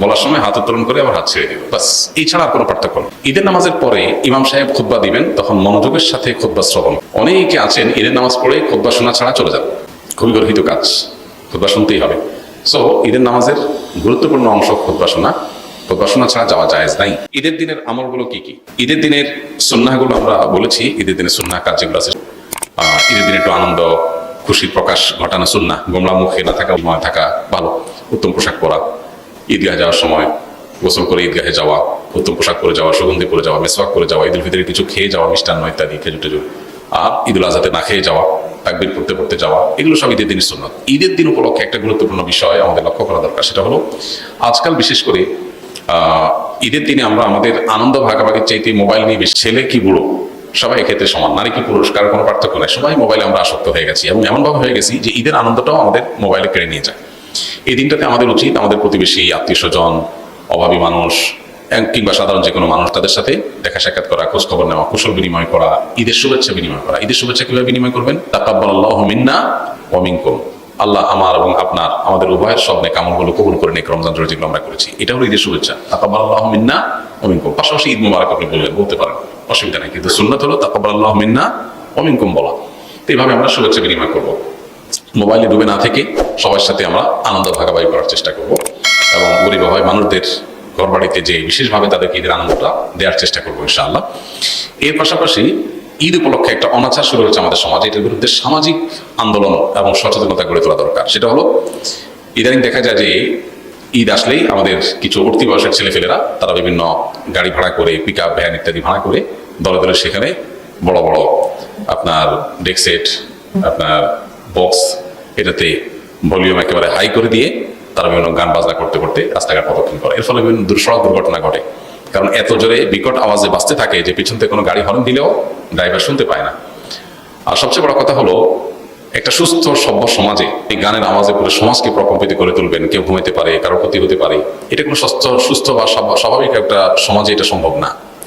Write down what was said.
বলার সময় হাত উত্তোলন করে আবার হাত ছেড়ে দিব। বাস, এই ছাড়া কোনো পার্থক্য নেই। ঈদের নামাজের পরে ইমাম সাহেব খুতবা দিবেন, তখন মনোযোগের সাথে খুতবা শ্রবণ। অনেকে আছেন, ঈদের নামাজ পড়ে খুতবা শোনা ছাড়া চলে যান। খুবই গর্হিত কাজ, খুতবা শুনতেই হবে। সো ঈদের নামাজের গুরুত্বপূর্ণ অংশ খুতবা শোনা। খুতবা শোনা ছাড়া যাওয়া জায়েজ নাই। ঈদের দিনের আমলগুলো কি কি? ঈদের দিনের সুন্নাহগুলো আমরা বলেছি, ঈদের দিনের সুন্নাহ কাজ যেগুলো আছে ঈদের দিনে একটু আনন্দ, খুশির প্রকাশ ঘটানো সুন্না গোমরা মুখে না থাকা থাকা ভালো। উত্তম পোশাক পরা। ঈদগাহে যাওয়ার সময়, গোসল করে ঈদগাহে যাওয়া, উত্তম পোশাক পরে যাওয়া, সুগন্ধি পরে যাওয়া, মেসওয়াক করে যাওয়া, ঈদুল ফিতরে কিছু খেয়ে যাওয়া, মিষ্টান্ন ইত্যাদি, খেজুর টেজুর। আর ঈদুল আজহাতে না খেয়ে যাওয়া, তাকবির পড়তে পড়তে যাওয়া, এগুলো সব ঈদের দিনের সুন্নত। ঈদের দিন উপলক্ষে একটা গুরুত্বপূর্ণ বিষয় আমাদের লক্ষ্য করা দরকার, সেটা হলো আজকাল বিশেষ করে ঈদের দিনে আমরা আমাদের আনন্দ ভাগাভাগির চাইতে মোবাইল নিয়ে বেশি। ছেলে কি বুড়ো? সবাই এক্ষেত্রে সমান। নারী কি পুরুষ? কারও কোনো পার্থক্য নেই। সবাই মোবাইলে আমরা আসক্ত হয়ে গেছি এবং এমনভাবে হয়ে গেছি যে ঈদের আনন্দটাও আমাদের মোবাইলে কেড়ে নিয়ে যায়। এই দিনটাতে আমাদের উচিত আমাদের প্রতিবেশী, আত্মীয় স্বজন, অভাবী মানুষ কিংবা সাধারণ যে কোনো মানুষ, তাদের সাথে দেখা সাক্ষাৎ করা, খোঁজ খবর নেওয়া, কুশল বিনিময় করা, ঈদের শুভেচ্ছা বিনিময় করা। ঈদের শুভেচ্ছা কীভাবে বিনিময় করবেন? তাকাব্বালাল্লাহু মিন্না ওয়া আল্লাহ আমার এবং আপনার, আমাদের উভয়ের সব নেক আমলগুলো কবুল করে নেক রমজান জোরে যেগুলো আমরা করেছি। এটা হলো ঈদের শুভেচ্ছা। তাকাব্বালাল্লাহু মিন্না ওয়া মিনকুম। পাশাপাশি ঈদ মুবারক আপনি বললেন, বলতে পারেন। অসুবিধা নেই, কিন্তু সুন্নাত হলো তাকাব্বালাল্লাহু মিন্না ওয়া মিনকুম বলা। তো এইভাবে আমরা শুভেচ্ছা বিনিময় করব। মোবাইলে ডুবে না থেকে সবার সাথে আমরা আনন্দ ভাগাভাগি করার চেষ্টা করব এবং গরিব হয় মানুষদের ঘর বাড়িতে যে বিশেষভাবে তাদেরকে ঈদের আনন্দটা দেওয়ার চেষ্টা করব ইনশাআল্লাহ। এর পাশাপাশি ঈদ উপলক্ষে একটা অনাচার শুরু হয়েছে আমাদের সমাজে, এটার বিরুদ্ধে সামাজিক আন্দোলন এবং সচেতনতা গড়ে তোলা দরকার। সেটা হলো, ইদানিং দেখা যায় যে ঈদ আসলেই আমাদের কিছু উঠতি বয়সের ছেলেফেলেরা, তারা বিভিন্ন গাড়ি ভাড়া করে পিক আপ ভ্যান ইত্যাদি ভাড়া করে দলে দলে সেখানে বড় বড় আপনার ডেকসেট আপনার বক্স এটাতে ভলিউম একেবারে হাই করে দিয়ে তারা বিভিন্ন গান বাজনা করতে করতে রাস্তাঘাট প্রদক্ষিণ করে। এর ফলে বিভিন্ন সড়ক দুর্ঘটনা ঘটে। কারণ এত জোরে বিকট আওয়াজে বাঁচতে থাকে যে পিছন থেকে কোনো গাড়ি হর্ন দিলেও ড্রাইভার শুনতে পায় না। আর সবচেয়ে বড় কথা হলো, একটা সুস্থ, সভ্য সমাজে এই গানের আওয়াজে পুরো সমাজকে প্রকম্পিত করে তুলবেন, কেউ ঘুমাইতে পারে, কারও ক্ষতি হতে পারে, এটা কোনো সুস্থ সুস্থ বা স্বাভাবিক একটা সমাজে এটা সম্ভব না।